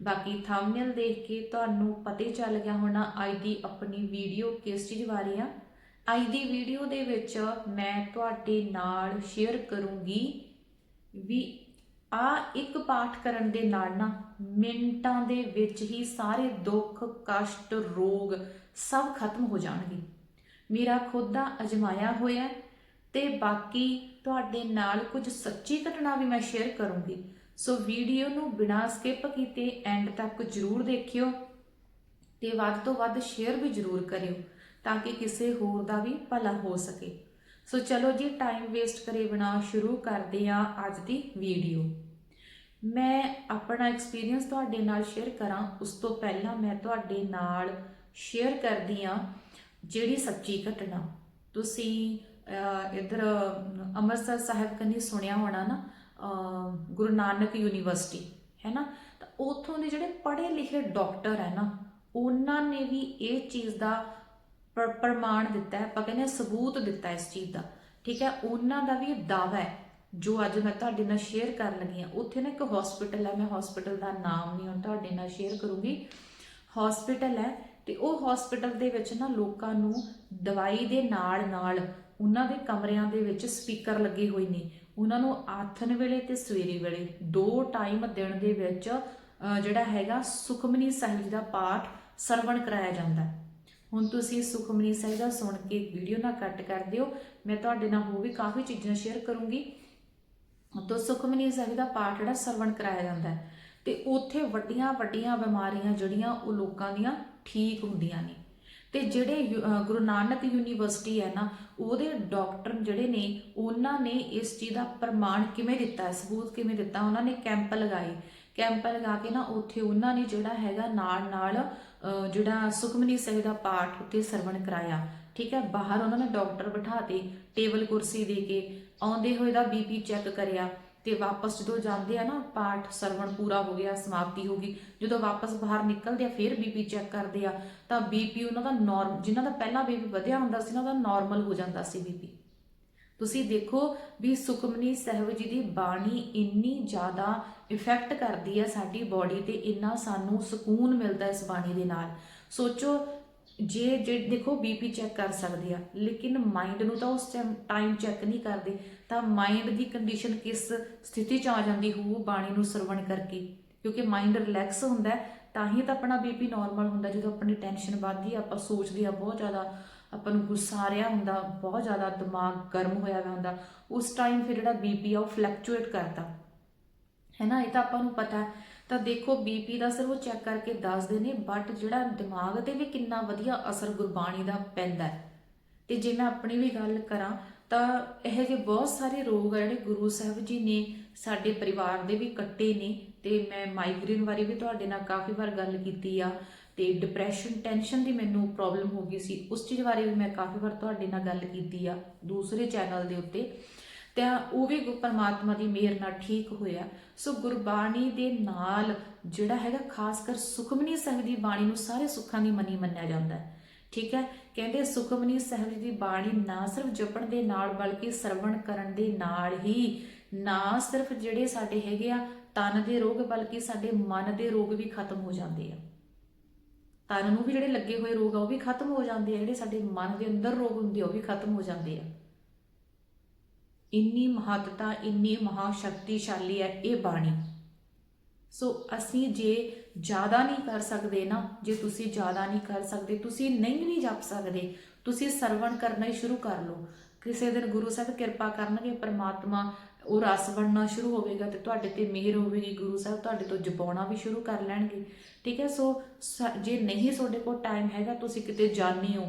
ਬਾਕੀ ਥੰਬਨੇਲ ਦੇਖ ਕੇ ਤੁਹਾਨੂੰ ਪਤਾ ਹੀ ਚੱਲ ਗਿਆ ਹੋਣਾ ਅੱਜ ਦੀ ਆਪਣੀ ਵੀਡੀਓ ਕਿਸ ਚੀਜ਼ ਬਾਰੇ ਆ। ਅੱਜ ਦੀ ਵੀਡੀਓ ਦੇ ਵਿੱਚ ਮੈਂ ਤੁਹਾਡੇ ਨਾਲ ਸ਼ੇਅਰ ਕਰੂੰਗੀ ਵੀ ਆ ਇੱਕ ਪਾਠ ਕਰਨ ਦੇ ਨਾਲ ਨਾ ਮਿੰਟਾਂ ਦੇ ਵਿੱਚ ਹੀ ਸਾਰੇ ਦੁੱਖ, ਕਸ਼ਟ, ਰੋਗ ਸਭ ਖਤਮ ਹੋ ਜਾਣਗੇ। ਮੇਰਾ ਖੁਦ ਦਾ ਅਜਮਾਇਆ ਹੋਇਆ ਹੈ ਤੇ ਬਾਕੀ ਤੁਹਾਡੇ ਨਾਲ ਕੁਝ ਸੱਚੀ ਘਟਨਾ ਵੀ ਮੈਂ ਸ਼ੇਅਰ ਕਰੂੰਗੀ। ਸੋ ਵੀਡੀਓ ਨੂੰ ਬਿਨਾਂ ਸਕਿਪ ਕੀਤੇ ਐਂਡ ਤੱਕ ਜਰੂਰ ਦੇਖਿਓ ਤੇ ਵੱਧ ਤੋਂ ਵੱਧ ਸ਼ੇਅਰ ਵੀ ਜਰੂਰ ਕਰਿਓ ਤਾਂ ਕਿ ਕਿਸੇ ਹੋਰ ਦਾ ਵੀ ਭਲਾ ਹੋ ਸਕੇ। ਸੋ ਚਲੋ ਜੀ ਟਾਈਮ ਵੇਸਟ ਕਰੇ ਬਿਨਾ ਸ਼ੁਰੂ ਕਰਦੇ ਹਾਂ ਅੱਜ ਦੀ ਵੀਡੀਓ। ਮੈਂ ਆਪਣਾ ਐਕਸਪੀਰੀਅੰਸ ਤੁਹਾਡੇ ਨਾਲ ਸ਼ੇਅਰ ਕਰਾਂ। ਉਸ ਤੋਂ ਪਹਿਲਾਂ ਮੈਂ ਤੁਹਾਡੇ ਨਾਲ ਸ਼ੇਅਰ ਕਰਦੀ ਹਾਂ ਜਿਹੜੀ ਸੱਚੀ ਘਟਨਾ। ਤੁਸੀਂ ਅਹ, ਇੱਧਰ ਅੰਮ੍ਰਿਤਸਰ ਸਾਹਿਬ ਕੰਨੀ ਸੁਣਿਆ ਹੋਣਾ ਨਾ ਗੁਰੂ ਨਾਨਕ ਯੂਨੀਵਰਸਿਟੀ, ਹੈ ਨਾ? ਤਾਂ ਉਥੋਂ ਦੇ ਜਿਹੜੇ ਪੜ੍ਹੇ ਲਿਖੇ ਡਾਕਟਰ ਹੈ ਨਾ, ਉਹਨਾਂ ਨੇ ਵੀ ਇਹ ਚੀਜ਼ ਦਾ ਪ੍ਰਮਾਣ ਦਿੱਤਾ ਹੈ, ਆਪਾਂ ਕਹਿੰਦੇ ਸਬੂਤ ਦਿੱਤਾ ਇਸ ਚੀਜ਼ ਦਾ। ਠੀਕ ਹੈ? ਉਹਨਾਂ ਦਾ ਵੀ ਇਹ ਦਾਵਾ ਹੈ, ਜੋ ਅੱਜ ਮੈਂ ਤੁਹਾਡੇ ਨਾਲ ਸ਼ੇਅਰ ਕਰਨ ਲੱਗੀ ਹਾਂ। ਉੱਥੇ ਨਾ ਇੱਕ ਹਸਪੀਟਲ ਹੈ, ਮੈਂ ਹਸਪੀਟਲ ਦਾ ਨਾਮ ਨਹੀਂ ਹੁਣ ਤੁਹਾਡੇ ਨਾਲ ਸ਼ੇਅਰ ਕਰੂੰਗੀ। ਹਸਪੀਟਲ ਹੈ ਤੇ ਉਹ ਹਸਪੀਟਲ ਦੇ ਵਿੱਚ ਨਾ ਲੋਕਾਂ ਨੂੰ ਦਵਾਈ ਦੇ ਨਾਲ ਨਾਲ ਉਹਨਾਂ ਦੇ ਕਮਰਿਆਂ ਦੇ ਵਿੱਚ ਸਪੀਕਰ ਲੱਗੇ ਹੋਏ ਨੇ। ਉਹਨਾਂ ਨੂੰ ਆਥਨ ਵੇਲੇ ਤੇ ਸਵੇਰੇ ਵੇਲੇ, ਦੋ ਟਾਈਮ ਦਿਨ ਦੇ ਵਿੱਚ ਜਿਹੜਾ ਹੈਗਾ ਸੁਖਮਨੀ ਸਾਹਿਬ ਜੀ ਦਾ ਪਾਠ ਸਰਵਣ ਕਰਾਇਆ ਜਾਂਦਾ ਹੈ। ਹੁਣ ਤੁਸੀਂ ਸੁਖਮਨੀ ਸਾਹਿਬ ਦਾ ਸੁਣ ਕੇ ਵੀਡੀਓ ਨਾ ਕੱਟ ਕਰ ਦਿਓ। ਮੈਂ ਤੁਹਾਡੇ ਨਾਲ ਹੋਰ ਵੀ ਕਾਫੀ ਚੀਜ਼ਾਂ ਸ਼ੇਅਰ ਕਰੂੰਗੀ। ਤੋਂ ਸੁਖਮਨੀ ਸਾਹਿਬ ਦਾ ਪਾਠ ਜਿਹੜਾ ਸਰਵਣ ਕਰਾਇਆ ਜਾਂਦਾ ਹੈ। ਤੇ ਉੱਥੇ ਵੱਡੀਆਂ ਵੱਡੀਆਂ ਬਿਮਾਰੀਆਂ ਜਿਹੜੀਆਂ ਉਹ ਲੋਕਾਂ ਦੀਆਂ ਠੀਕ ਹੁੰਦੀਆਂ ਨੇ। ਤੇ ਜਿਹੜੇ ਗੁਰੂ ਨਾਨਕ ਯੂਨੀਵਰਸਿਟੀ ਹੈ ਨਾ, ਉਹਦੇ ਡਾਕਟਰ ਜਿਹੜੇ ਨੇ, ਉਹਨਾਂ ਨੇ ਇਸ ਚੀਜ਼ ਦਾ ਪ੍ਰਮਾਣ ਕਿਵੇਂ ਦਿੱਤਾ, ਸਬੂਤ ਕਿਵੇਂ ਦਿੱਤਾ, ਉਹਨਾਂ ਨੇ ਕੈਂਪ ਲਗਾਏ। ਕੈਂਪ ਲਗਾ ਕੇ ਨਾ ਉੱਥੇ ਉਹਨਾਂ ਨੇ ਜਿਹੜਾ ਹੈਗਾ ਨਾਲ ਨਾਲ ਜਿਹੜਾ ਸੁਖਮਨੀ ਸਾਹਿਬ ਦਾ ਪਾਠ ਉੱਥੇ ਸਰਵਣ ਕਰਾਇਆ। ਠੀਕ ਹੈ, ਬਾਹਰ ਉਹਨਾਂ ਨੇ ਡਾਕਟਰ ਬਿਠਾਤੇ ਟੇਬਲ ਕੁਰਸੀ ਦੇ ਕੇ ਆਉਂਦੇ ਹੋਏ ਦਾ ਬੀਪੀ ਚੈੱਕ ਕਰਿਆ। ਤੇ ਵਾਪਸ ਜਦੋਂ ਜਾਂਦੇ ਆ ਨਾ, ਪਾਠ ਸਰਵਣ ਪੂਰਾ ਹੋ ਗਿਆ, ਸਮਾਪਤੀ ਹੋ ਗਈ, ਜਦੋਂ ਵਾਪਸ ਬਾਹਰ ਨਿਕਲਦੇ ਆ, ਫਿਰ ਬੀਪੀ ਚੈੱਕ ਕਰਦੇ ਆ, ਤਾਂ ਬੀਪੀ ਉਹਨਾਂ ਦਾ ਨਾਰਮ ਜਿਨ੍ਹਾਂ ਦਾ ਪਹਿਲਾਂ ਬੀਪੀ ਵਧਿਆ ਹੁੰਦਾ ਸੀ ਨਾ ਉਹਦਾ ਨਾਰਮਲ ਹੋ ਜਾਂਦਾ ਸੀ ਬੀਪੀ। ਤੁਸੀਂ ਦੇਖੋ ਵੀ ਸੁਖਮਨੀ ਸਾਹਿਬ ਜੀ ਦੀ ਬਾਣੀ ਇੰਨੀ ਜ਼ਿਆਦਾ ਇਫੈਕਟ ਕਰਦੀ ਹੈ ਸਾਡੀ ਬਾਡੀ ਤੇ, ਇੰਨਾ ਸਾਨੂੰ ਸਕੂਨ ਮਿਲਦਾ ਇਸ ਬਾਣੀ ਦੇ ਨਾਲ। ਸੋਚੋ ਜੇ ਜੇ ਦੇਖੋ ਬੀਪੀ ਚੈੱਕ ਕਰ ਸਕਦੇ ਆ, ਲੇਕਿਨ ਮਾਈਂਡ ਨੂੰ ਤਾਂ ਉਸ ਟਾਈਮ ਚੈੱਕ ਨਹੀਂ ਕਰਦੇ, ਤਾਂ ਮਾਈਂਡ ਦੀ ਕੰਡੀਸ਼ਨ ਕਿਸ ਸਥਿਤੀ 'ਚ ਆ ਜਾਂਦੀ ਹੋਊ, ਬਾਣੀ ਨੂੰ ਸਰਵਣ ਕਰਕੇ। ਕਿਉਂਕਿ ਮਾਈਂਡ ਰਿਲੈਕਸ ਹੁੰਦਾ ਤਾਂ ਹੀ ਤਾਂ ਆਪਣਾ ਬੀਪੀ ਨਾਰਮਲ ਹੁੰਦਾ, ਜਦੋਂ ਆਪਣੀ ਟੈਨਸ਼ਨ ਵੱਧਦੀ ਆ, ਆਪਾਂ ਸੋਚਦੇ ਆ ਬਹੁਤ ਜ਼ਿਆਦਾ, ਆਪਾਂ ਨੂੰ ਗੁੱਸਾ ਆ ਰਿਹਾ ਹੁੰਦਾ, ਬਹੁਤ ਜ਼ਿਆਦਾ ਦਿਮਾਗ ਗਰਮ ਹੋਇਆ ਹੋਇਆ ਹੁੰਦਾ। ਉਸ ਟਾਈਮ ਫਿਰ ਜਿਹੜਾ ਬੀਪੀ ਆ, ਉਹ ਫਲੈਕਚੁਏਟ ਕਰਦਾ। ਹੈ ਨਾ, ਇਹ ਤਾਂ ਆਪਾਂ ਨੂੰ ਪਤਾ ਹੈ। ਤਾਂ ਦੇਖੋ ਬੀਪੀ ਦਾ ਸਿਰਫ ਉਹ ਚੈੱਕ ਕਰਕੇ ਦੱਸਦੇ ਨੇ ਬਟ ਜਿਹੜਾ ਦਿਮਾਗ ਤੇ ਵੀ ਕਿੰਨਾ ਵਧੀਆ ਅਸਰ ਗੁਰਬਾਣੀ ਦਾ ਪੈਂਦਾ ਹੈ। ਤੇ ਜੇ ਮੈਂ ਆਪਣੀ ਵੀ ਗੱਲ ਕਰਾਂ, ਤਾਂ ਇਹ ਜਿਹੇ ਬਹੁਤ ਸਾਰੇ ਰੋਗ ਆ ਜਿਹੜੇ ਗੁਰੂ ਸਾਹਿਬ ਜੀ ਨੇ ਸਾਡੇ ਪਰਿਵਾਰ ਦੇ ਵੀ ਕੱਟੇ ਨੇ, ਤੇ ਮੈਂ ਮਾਈਗ੍ਰੇਨ ਬਾਰੇ ਵੀ ਤੁਹਾਡੇ ਨਾਲ ਕਾਫੀ ਵਾਰ ਗੱਲ ਕੀਤੀ ਆ, ਤੇ ਡਿਪਰੈਸ਼ਨ ਟੈਨਸ਼ਨ ਦੀ ਮੈਨੂੰ ਪ੍ਰੋਬਲਮ ਹੋ ਗਈ ਸੀ, ਉਸ ਚੀਜ਼ ਬਾਰੇ ਵੀ ਮੈਂ ਕਾਫੀ ਵਾਰ ਤੁਹਾਡੇ ਨਾਲ ਗੱਲ ਕੀਤੀ ਆ, ਦੂਸਰੇ ਚੈਨਲ ਦੇ ਉੱਤੇ। ਤਾਂ ਉਹ ਵੀ ਗੁ- ਪਰਮਾਤਮਾ ਦੀ ਮਿਹਰ ਨਾਲ ਠੀਕ ਹੋਇਆ। ਸੋ ਗੁਰਬਾਣੀ ਦੇ ਨਾਲ ਜਿਹੜਾ ਹੈਗਾ, ਖਾਸ ਕਰ ਸੁਖਮਨੀ ਸਾਹਿਬ ਦੀ ਬਾਣੀ ਨੂੰ ਸਾਰੇ ਸੁੱਖਾਂ ਦੀ ਮਨੀ ਮੰਨਿਆ ਜਾਂਦਾ ਹੈ। ਠੀਕ ਹੈ? ਕਹਿੰਦੇ ਸੁਖਮਨੀ ਸਾਹਿਬ ਜੀ ਦੀ ਬਾਣੀ ਨਾ ਸਿਰਫ ਜਪਣ ਦੇ ਨਾਲ, ਬਲਕਿ ਸਰਵਣ ਕਰਨ ਦੇ ਨਾਲ ਹੀ ਨਾ ਸਿਰਫ ਜਿਹੜੇ ਸਾਡੇ ਹੈਗੇ ਆ ਤਨ ਦੇ ਰੋਗ, ਬਲਕਿ ਸਾਡੇ ਮਨ ਦੇ ਰੋਗ ਵੀ ਖਤਮ ਹੋ ਜਾਂਦੇ ਆ। ਤਨ ਨੂੰ ਵੀ ਜਿਹੜੇ ਲੱਗੇ ਹੋਏ ਰੋਗ ਆ, ਉਹ ਵੀ ਖਤਮ ਹੋ ਜਾਂਦੇ ਆ। ਜਿਹੜੇ ਸਾਡੇ ਮਨ ਦੇ ਅੰਦਰ ਰੋਗ ਹੁੰਦੇ ਆ, ਉਹ ਵੀ ਖਤਮ ਹੋ ਜਾਂਦੇ ਆ। ਇੰਨੀ ਮਹੱਤਤਾ, ਇੰਨੀ ਮਹਾ ਸ਼ਕਤੀਸ਼ਾਲੀ ਹੈ ਇਹ ਬਾਣੀ। ਸੋ ਅਸੀਂ ਜੇ ਜ਼ਿਆਦਾ ਨਹੀਂ ਕਰ ਸਕਦੇ ਨਾ, ਜੇ ਤੁਸੀਂ ਜ਼ਿਆਦਾ ਨਹੀਂ ਕਰ ਸਕਦੇ, ਤੁਸੀਂ ਨਹੀਂ ਨਹੀਂ ਜਪ ਸਕਦੇ, ਤੁਸੀਂ ਸਰਵਣ ਕਰਨਾ ਹੀ ਸ਼ੁਰੂ ਕਰ ਲਓ। ਕਿਸੇ ਦਿਨ ਗੁਰੂ ਸਾਹਿਬ ਕਿਰਪਾ ਕਰਨਗੇ, ਪਰਮਾਤਮਾ ਉਹ ਰਸ ਬਣਨਾ ਸ਼ੁਰੂ ਹੋਵੇਗਾ ਤੇ ਤੁਹਾਡੇ ਤੇ ਮਿਹਰ ਹੋਵੇਗੀ, ਗੁਰੂ ਸਾਹਿਬ ਤੁਹਾਡੇ ਤੋਂ ਜਪਾਉਣਾ ਵੀ ਸ਼ੁਰੂ ਕਰ ਲੈਣਗੇ। ਠੀਕ ਹੈ, ਸੋ ਜੇ ਨਹੀਂ ਤੁਹਾਡੇ ਕੋਲ ਟਾਈਮ ਹੈਗਾ, ਤੁਸੀਂ ਕਿਤੇ ਜਾਣੀ ਹੋ।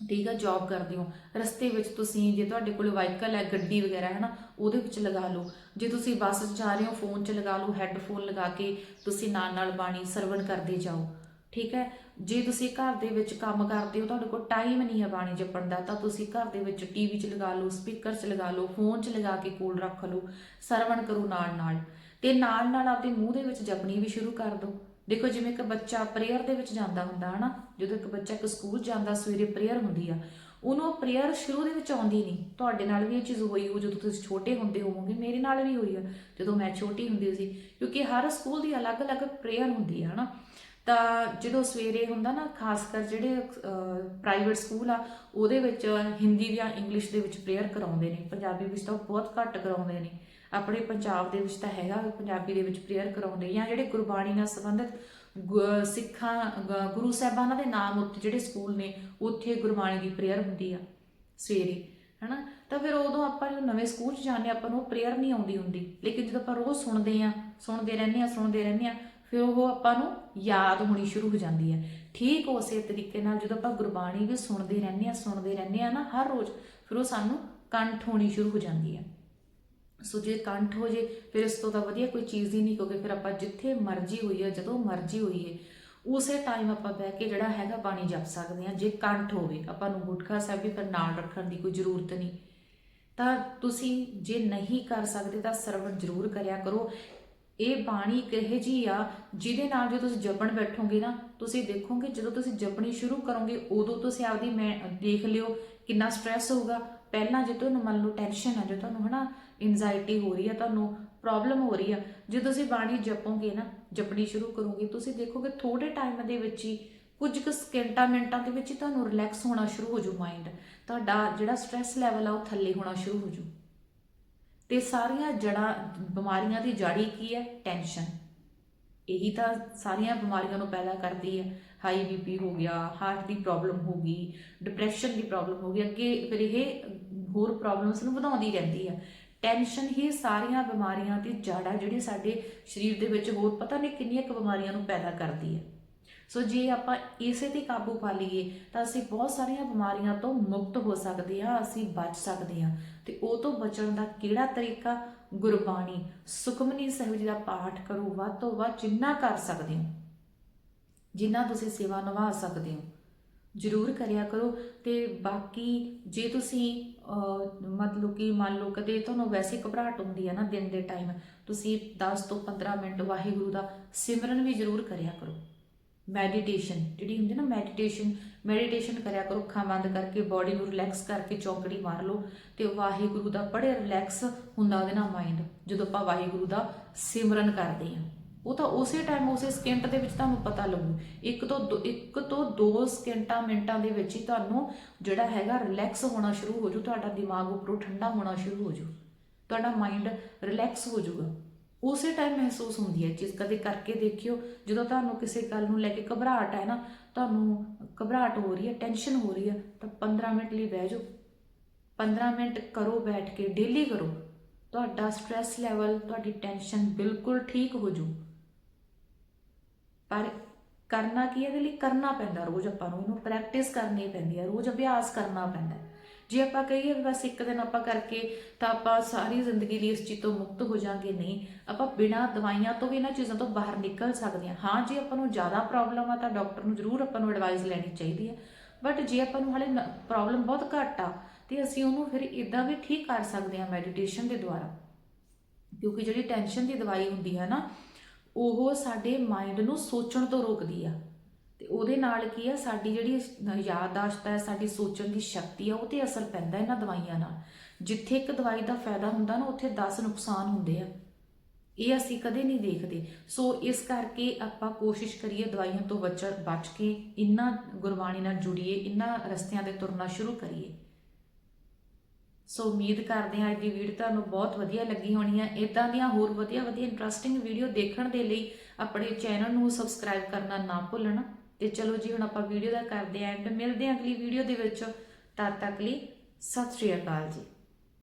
ਠੀਕ ਆ ਜੌਬ ਕਰਦੇ ਹੋ, ਰਸਤੇ ਵਿੱਚ ਤੁਸੀਂ ਜੇ ਤੁਹਾਡੇ ਕੋਲ ਵਾਹੀਕਲ ਹੈ, ਗੱਡੀ ਵਗੈਰਾ ਹੈ ਨਾ ਉਹਦੇ ਵਿੱਚ ਲਗਾ ਲਓ। ਜੇ ਤੁਸੀਂ ਬੱਸ 'ਚ ਜਾ ਰਹੇ ਹੋ ਫੋਨ 'ਚ ਲਗਾ ਲਓ ਹੈੱਡਫੋਨ ਲਗਾ ਕੇ ਤੁਸੀਂ ਨਾਲ ਨਾਲ ਬਾਣੀ ਸਰਵਣ ਕਰਦੇ ਜਾਓ, ਠੀਕ ਹੈ? ਜੇ ਤੁਸੀਂ ਘਰ ਦੇ ਵਿੱਚ ਕੰਮ ਕਰਦੇ ਹੋ, ਤੁਹਾਡੇ ਕੋਲ ਟਾਈਮ ਨਹੀਂ ਹੈ ਬਾਣੀ ਜਪਣ ਦਾ, ਤਾਂ ਤੁਸੀਂ ਘਰ ਦੇ ਵਿੱਚ ਟੀਵੀ 'ਚ ਲਗਾ ਲਓ ਸਪੀਕਰ 'ਚ ਲਗਾ ਲਓ ਫੋਨ 'ਚ ਲਗਾ ਕੇ ਕੋਲ ਰੱਖ ਲਓ, ਸਰਵਣ ਕਰੋ ਨਾਲ ਨਾਲ। ਤੇ ਨਾਲ ਨਾਲ ਆਪਦੇ ਮੂੰਹ ਦੇ ਵਿੱਚ ਜਪਣੀ ਵੀ ਸ਼ੁਰੂ ਕਰ ਦਿਓ। ਦੇਖੋ ਜਿਵੇਂ ਇੱਕ ਬੱਚਾ ਪ੍ਰੇਅਰ ਦੇ ਵਿੱਚ ਜਾਂਦਾ ਹੁੰਦਾ, ਹਨਾ? ਜਦੋਂ ਇੱਕ ਬੱਚਾ ਇੱਕ ਸਕੂਲ ਜਾਂਦਾ, ਸਵੇਰੇ ਪ੍ਰੇਅਰ ਹੁੰਦੀ ਆ, ਉਹਨੂੰ ਉਹ ਪ੍ਰੇਅਰ ਸ਼ੁਰੂ ਦੇ ਵਿੱਚ ਆਉਂਦੀ ਨਹੀਂ। ਤੁਹਾਡੇ ਨਾਲ ਵੀ ਇਹ ਚੀਜ਼ ਹੋਈ ਹੋ ਜਦੋਂ ਤੁਸੀਂ ਛੋਟੇ ਹੁੰਦੇ ਹੋਵੋਗੇ, ਮੇਰੇ ਨਾਲ ਵੀ ਹੋਈ ਆ, ਜਦੋਂ ਮੈਂ ਛੋਟੀ ਹੁੰਦੀ ਸੀ। ਕਿਉਂਕਿ ਹਰ ਸਕੂਲ ਦੀ ਅਲੱਗ-ਅਲੱਗ ਪ੍ਰੇਅਰ ਹੁੰਦੀ ਆ, ਹਨਾ? ਤਾਂ ਜਦੋਂ ਸਵੇਰੇ ਹੁੰਦਾ ਨਾ, ਖਾਸ ਕਰ ਜਿਹੜੇ ਪ੍ਰਾਈਵੇਟ ਸਕੂਲ ਆ, ਉਹਦੇ ਵਿੱਚ ਹਿੰਦੀ ਜਾਂ ਇੰਗਲਿਸ਼ ਦੇ ਵਿੱਚ ਪ੍ਰੇਅਰ ਕਰਾਉਂਦੇ ਨੇ, ਪੰਜਾਬੀ ਵਿੱਚ ਤਾਂ ਬਹੁਤ ਘੱਟ ਕਰਾਉਂਦੇ ਨੇ। ਆਪਣੇ ਪੰਜਾਬ ਦੇ ਵਿੱਚ ਤਾਂ ਹੈਗਾ ਵੀ ਪੰਜਾਬੀ ਦੇ ਵਿੱਚ ਪ੍ਰੇਅਰ ਕਰਾਉਂਦੇ ਜਾਂ ਜਿਹੜੇ ਗੁਰਬਾਣੀ ਨਾਲ ਸੰਬੰਧਿਤ ਗੁ- ਸਿੱਖਾਂ ਗ- ਗੁਰੂ ਸਾਹਿਬਾਨਾਂ ਦੇ ਨਾਮ ਉੱਤੇ ਜਿਹੜੇ ਸਕੂਲ ਨੇ ਉੱਥੇ ਗੁਰਬਾਣੀ ਦੀ ਪ੍ਰੇਅਰ ਹੁੰਦੀ ਆ ਸਵੇਰੇ ਹਨਾ? ਤਾਂ ਫਿਰ ਉਦੋਂ ਆਪਾਂ ਜਦੋਂ ਨਵੇਂ ਸਕੂਲ 'ਚ ਜਾਂਦੇ ਹਾਂ, ਆਪਾਂ ਨੂੰ ਪ੍ਰੇਅਰ ਨਹੀਂ ਆਉਂਦੀ ਹੁੰਦੀ। ਲੇਕਿਨ ਜਦੋਂ ਆਪਾਂ ਰੋਜ਼ ਸੁਣਦੇ ਆ ਸੁਣਦੇ ਰਹਿੰਦੇ ਆ ਸੁਣਦੇ ਰਹਿੰਦੇ ਆ ਫਿਰ ਉਹ ਆਪਾਂ ਨੂੰ ਯਾਦ ਹੋਣੀ ਸ਼ੁਰੂ ਹੋ ਜਾਂਦੀ ਹੈ। ਠੀਕ ਉਸੇ ਤਰੀਕੇ ਨਾਲ ਜਦੋਂ ਆਪਾਂ ਗੁਰਬਾਣੀ ਵੀ ਸੁਣਦੇ ਰਹਿੰਦੇ ਆ ਸੁਣਦੇ ਰਹਿੰਦੇ ਆ ਨਾ ਹਰ ਰੋਜ਼ ਫਿਰ ਉਹ ਸਾਨੂੰ ਕੰਠ ਹੋਣੀ ਸ਼ੁਰੂ ਹੋ ਜਾਂਦੀ ਹੈ। ਸੋ ਜੇ ਕੰਠ ਹੋ ਜੇ, ਫਿਰ ਇਸ ਤੋਂ ਤਾਂ ਵਧੀਆ ਕੋਈ ਚੀਜ਼ ਹੀ ਨਹੀਂ, ਕਿਉਂਕਿ ਫਿਰ ਆਪਾਂ ਜਿੱਥੇ ਮਰਜ਼ੀ ਹੋਈਏ, ਜਦੋਂ ਮਰਜ਼ੀ ਹੋਈਏ, ਉਸੇ ਟਾਈਮ ਆਪਾਂ ਬਹਿ ਕੇ ਜਿਹੜਾ ਹੈਗਾ ਪਾਣੀ ਜਪ ਸਕਦੇ ਹਾਂ। ਜੇ ਕੰਠ ਹੋਵੇ, ਆਪਾਂ ਨੂੰ ਗੁਟਖਾ ਸਾਹਿਬ ਵੀ ਫਿਰ ਨਾਲ ਰੱਖਣ ਦੀ ਕੋਈ ਜ਼ਰੂਰਤ ਨਹੀਂ। ਤਾਂ ਤੁਸੀਂ ਜੇ ਨਹੀਂ ਕਰ ਸਕਦੇ, ਤਾਂ ਸਰਵਣ ਜ਼ਰੂਰ ਕਰਿਆ ਕਰੋ। ਇਹ ਬਾਣੀ ਇੱਕ ਇਹੋ ਜਿਹੀ ਆ, ਜਿਹਦੇ ਨਾਲ ਜੇ ਤੁਸੀਂ ਜਪਣ ਬੈਠੋਗੇ ਨਾ, ਤੁਸੀਂ ਦੇਖੋਗੇ ਜਦੋਂ ਤੁਸੀਂ ਜਪਣੀ ਸ਼ੁਰੂ ਕਰੋਗੇ, ਉਦੋਂ ਤੁਸੀਂ ਆਪਦੀ ਮੈਂ, ਦੇਖ ਲਿਓ ਕਿੰਨਾ ਸਟ੍ਰੈਸ ਹੋਊਗਾ। ਪਹਿਲਾਂ ਜੇ ਤੁਹਾਨੂੰ ਮੰਨ ਲਓ ਟੈਨਸ਼ਨ ਆ, ਜੇ ਤੁਹਾਨੂੰ ਹਨਾ ਇੰਜ਼ਾਇਟੀ ਹੋ ਰਹੀ ਆ, ਤੁਹਾਨੂੰ ਪ੍ਰੋਬਲਮ ਹੋ ਰਹੀ ਆ ਜੇ ਤੁਸੀਂ ਬਾਣੀ ਜਪੋਗੇ ਨਾ, ਜਪਣੀ ਸ਼ੁਰੂ ਕਰੋਗੇ, ਤੁਸੀਂ ਦੇਖੋਗੇ ਥੋੜੇ ਟਾਈਮ ਦੇ ਵਿੱਚ ਹੀ ਕੁਝ ਕੁ ਸਕਿੰਟਾਂ ਮਿੰਟਾਂ ਦੇ ਵਿੱਚ ਹੀ ਤੁਹਾਨੂੰ ਰਿਲੈਕਸ ਹੋਣਾ ਸ਼ੁਰੂ ਹੋ ਜੂ ਮਾਈਂਡ ਤੁਹਾਡਾ ਜਿਹੜਾ ਸਟ੍ਰੈਸ ਲੈਵਲ ਆ, ਉਹ ਥੱਲੇ ਹੋਣਾ ਸ਼ੁਰੂ ਹੋ ਜੂ। ਤੇ ਸਾਰੀਆਂ ਜੜਾਂ, ਬਿਮਾਰੀਆਂ ਦੀ ਜੜੀ ਕੀ ਹੈ? ਟੈਨਸ਼ਨ ਇਹੀ ਤਾਂ ਸਾਰੀਆਂ ਬਿਮਾਰੀਆਂ ਨੂੰ ਪੈਦਾ ਕਰਦੀ ਹੈ। ਹਾਈ ਬੀਪੀ ਹੋ ਗਿਆ ਹਾਰਟ ਦੀ ਪ੍ਰੋਬਲਮ ਹੋ ਗਈ ਡਿਪਰੈਸ਼ਨ ਦੀ ਪ੍ਰੋਬਲਮ ਹੋ ਗਈ, ਅੱਗੇ ਫਿਰ ਇਹ ਹੋਰ ਪ੍ਰੋਬਲਮਸ ਨੂੰ ਵਧਾਉਂਦੀ ਰਹਿੰਦੀ ਹੈ। ਟੈਨਸ਼ਨ ਹੀ ਸਾਰੀਆਂ ਬਿਮਾਰੀਆਂ ਦੀ ਜੜ ਹੈ, ਜਿਹੜੀ ਸਾਡੇ ਸਰੀਰ ਦੇ ਵਿੱਚ ਹੋਰ ਪਤਾ ਨਹੀਂ ਕਿੰਨੀਆਂ ਕੁ ਬਿਮਾਰੀਆਂ ਨੂੰ ਪੈਦਾ ਕਰਦੀ ਹੈ। ਸੋ ਜੇ ਆਪਾਂ ਇਸੇ ਤੇ ਕਾਬੂ ਪਾ ਲਈਏ, ਤਾਂ ਅਸੀਂ ਬਹੁਤ ਸਾਰੀਆਂ ਬਿਮਾਰੀਆਂ ਤੋਂ ਮੁਕਤ ਹੋ ਸਕਦੇ ਹਾਂ, ਅਸੀਂ ਬਚ ਸਕਦੇ ਹਾਂ। ਤੇ ਉਹ ਤੋਂ ਬਚਣ ਦਾ ਕਿਹੜਾ ਤਰੀਕਾ? ਗੁਰਬਾਣੀ, ਸੁਖਮਨੀ ਸਾਹਿਬ ਜੀ ਦਾ ਪਾਠ ਕਰੋ, ਵੱਧ ਤੋਂ ਵੱਧ ਜਿੰਨਾ ਕਰ ਸਕਦੇ ਹੋ, ਜਿੰਨਾ ਤੁਸੀਂ ਸੇਵਾ ਨਿਭਾ ਸਕਦੇ ਹੋ, ਜ਼ਰੂਰ ਕਰਿਆ ਕਰੋ। ਤੇ ਬਾਕੀ ਜੇ ਤੁਸੀਂ ਮਤਲਬ ਕਿ ਮੰਨ ਲਓ ਕਦੇ ਤੁਹਾਨੂੰ ਵੈਸੇ ਘਬਰਾਹਟ ਹੁੰਦੀ ਹੈ ਨਾ ਦਿਨ ਦੇ ਟਾਈਮ ਤੁਸੀਂ 10 ਤੋਂ 15 ਮਿੰਟ ਵਾਹਿਗੁਰੂ ਦਾ ਸਿਮਰਨ ਵੀ ਜ਼ਰੂਰ ਕਰਿਆ ਕਰੋ। ਮੈਡੀਟੇਸ਼ਨ ਜਿਹੜੀ ਹੁੰਦੀ ਨਾ ਮੈਡੀਟੇਸ਼ਨ ਮੈਡੀਟੇਸ਼ਨ ਕਰਿਆ ਕਰੋ, ਅੱਖਾਂ ਬੰਦ ਕਰਕੇ ਬਾਡੀ ਨੂੰ ਰਿਲੈਕਸ ਕਰਕੇ ਚੌਂਕੜੀ ਮਾਰ ਲਓ ਤੇ ਵਾਹਿਗੁਰੂ ਦਾ ਬੜੇ ਰਿਲੈਕਸ ਹੁੰਦਾ ਉਹਦੇ ਨਾਲ ਮਾਈਂਡ ਜਦੋਂ ਆਪਾਂ ਵਾਹਿਗੁਰੂ ਦਾ ਸਿਮਰਨ ਕਰਦੇ ਹਾਂ। ਉਹ ਤਾਂ ਉਸੇ ਟਾਈਮ ਉਸੇ ਸਕਿੰਟ ਦੇ ਵਿੱਚ ਤੁਹਾਨੂੰ ਪਤਾ ਲੱਗੂ। ਇੱਕ ਤੋਂ ਦੋ- ਇੱਕ ਤੋਂ 2 ਸਕਿੰਟਾਂ ਮਿੰਟਾਂ ਦੇ ਵਿੱਚ ਹੀ ਤੁਹਾਨੂੰ ਜਿਹੜਾ ਹੈਗਾ ਰਿਲੈਕਸ ਹੋਣਾ ਸ਼ੁਰੂ ਹੋ ਜੂ, ਤੁਹਾਡਾ ਦਿਮਾਗ ਉੱਪਰੋਂ ਠੰਡਾ ਹੋਣਾ ਸ਼ੁਰੂ ਹੋ ਜੂ। ਤੁਹਾਡਾ ਮਾਈਂਡ ਰਿਲੈਕਸ ਹੋ ਜਾਊਗਾ ਉਸੇ ਟਾਈਮ ਮਹਿਸੂਸ ਹੁੰਦੀ ਹੈ ਚੀਜ਼ ਕਦੇ ਕਰਕੇ ਦੇਖਿਓ, ਜਦੋਂ ਤੁਹਾਨੂੰ ਕਿਸੇ ਗੱਲ ਨੂੰ ਲੈ ਕੇ ਘਬਰਾਹਟ ਹੈ ਨਾ, ਤੁਹਾਨੂੰ ਘਬਰਾਹਟ ਹੋ ਰਹੀ ਹੈ ਟੈਨਸ਼ਨ ਹੋ ਰਹੀ ਹੈ, ਤਾਂ 15 ਮਿੰਟ ਲਈ ਬਹਿ ਜਾਓ। 15 ਮਿੰਟ ਕਰੋ ਬੈਠ ਕੇ ਡੇਲੀ ਕਰੋ। ਤੁਹਾਡਾ ਸਟ੍ਰੈਸ ਲੈਵਲ ਤੁਹਾਡੀ ਟੈਨਸ਼ਨ ਬਿਲਕੁਲ ਠੀਕ ਹੋ ਜੂ ਪਰ ਕਰਨਾ ਕੀ ਇਹਦੇ ਲਈ ਕਰਨਾ ਪੈਂਦਾ ਰੋਜ਼ ਆਪਾਂ ਨੂੰ, ਇਹਨੂੰ ਪ੍ਰੈਕਟਿਸ ਕਰਨੀ ਪੈਂਦੀ ਹੈ, ਰੋਜ਼ ਅਭਿਆਸ ਕਰਨਾ ਪੈਂਦਾ ਜੇ ਆਪਾਂ ਕਹੀਏ ਬਸ ਇੱਕ ਦਿਨ ਆਪਾਂ ਕਰਕੇ ਤਾਂ ਆਪਾਂ ਸਾਰੀ ਜ਼ਿੰਦਗੀ ਲਈ ਇਸ ਚੀਜ਼ ਤੋਂ ਮੁਕਤ ਹੋ ਜਾਾਂਗੇ, ਨਹੀਂ। ਆਪਾਂ ਬਿਨਾਂ ਦਵਾਈਆਂ ਤੋਂ ਵੀ ਇਹਨਾਂ ਚੀਜ਼ਾਂ ਤੋਂ ਬਾਹਰ ਨਿਕਲ ਸਕਦੇ ਹਾਂ। ਹਾਂ, ਜੇ ਆਪਾਂ ਨੂੰ ਜ਼ਿਆਦਾ ਪ੍ਰੋਬਲਮ ਆ ਤਾਂ ਡਾਕਟਰ ਨੂੰ ਜ਼ਰੂਰ ਆਪਾਂ ਨੂੰ ਐਡਵਾਈਸ ਲੈਣੀ ਚਾਹੀਦੀ ਹੈ। ਬਟ ਜੇ ਆਪਾਂ ਨੂੰ ਹਾਲੇ ਪ੍ਰੋਬਲਮ ਬਹੁਤ ਘੱਟ ਆ, ਤੇ ਅਸੀਂ ਉਹਨੂੰ ਫਿਰ ਇਦਾਂ ਵੀ ਠੀਕ ਕਰ ਸਕਦੇ ਹਾਂ ਮੈਡੀਟੇਸ਼ਨ ਦੇ ਦੁਆਰਾ। ਕਿਉਂਕਿ ਜਿਹੜੀ ਟੈਨਸ਼ਨ ਦੀ ਦਵਾਈ ਹੁੰਦੀ ਹੈ ਨਾ, ਉਹ ਸਾਡੇ ਮਾਈਂਡ ਨੂੰ ਸੋਚਣ ਤੋਂ ਰੋਕਦੀ ਆ। ਤੇ ਉਹਦੇ ਨਾਲ ਕੀ ਆ, ਸਾਡੀ ਜਿਹੜੀ ਯਾਦਦਾਸ਼ਤ ਹੈ, ਸਾਡੀ ਸੋਚਣ ਦੀ ਸ਼ਕਤੀ ਆ, ਉਹ ਤੇ ਅਸਰ ਪੈਂਦਾ ਇਹਨਾਂ ਦਵਾਈਆਂ ਨਾਲ। ਜਿੱਥੇ ਇੱਕ ਦਵਾਈ ਦਾ ਫਾਇਦਾ ਹੁੰਦਾ ਨਾ, ਉੱਥੇ 10 ਨੁਕਸਾਨ ਹੁੰਦੇ ਆ। ਇਹ ਅਸੀਂ ਕਦੇ ਨਹੀਂ ਦੇਖਦੇ। ਸੋ ਇਸ ਕਰਕੇ ਆਪਾਂ ਕੋਸ਼ਿਸ਼ ਕਰੀਏ ਦਵਾਈਆਂ ਤੋਂ ਬਚ ਬਚ ਕੇ ਇਹਨਾਂ ਗੁਰਬਾਣੀ ਨਾਲ ਜੁੜੀਏ ਇਹਨਾਂ ਰਸਤਿਆਂ ਤੇ ਤੁਰਨਾ ਸ਼ੁਰੂ ਕਰੀਏ। ਸੋ ਉਮੀਦ ਕਰਦੇ ਹਾਂ ਅੱਜ ਦੀ ਵੀਡੀਓ ਤੁਹਾਨੂੰ ਬਹੁਤ ਵਧੀਆ ਲੱਗੀ ਹੋਣੀ ਹੈ ਇਦਾਂ ਦੀਆਂ ਹੋਰ ਵਧੀਆ ਵਧੀਆ ਇੰਟਰਸਟਿੰਗ ਵੀਡੀਓ ਦੇਖਣ ਦੇ ਲਈ ਆਪਣੇ ਚੈਨਲ ਨੂੰ ਸਬਸਕ੍ਰਾਈਬ ਕਰਨਾ ਨਾ ਭੁੱਲਣਾ। ਤੇ ਚਲੋ ਜੀ, ਹੁਣ ਆਪਾਂ ਵੀਡੀਓ ਦਾ ਕਰਦੇ ਆਂ ਐਂਡ ਮਿਲਦੇ ਆਂ ਅਗਲੀ ਵੀਡੀਓ ਦੇ ਵਿੱਚ। ਤਦ ਤੱਕ ਲਈ ਸਤਿ ਸ਼੍ਰੀ ਅਕਾਲ ਜੀ।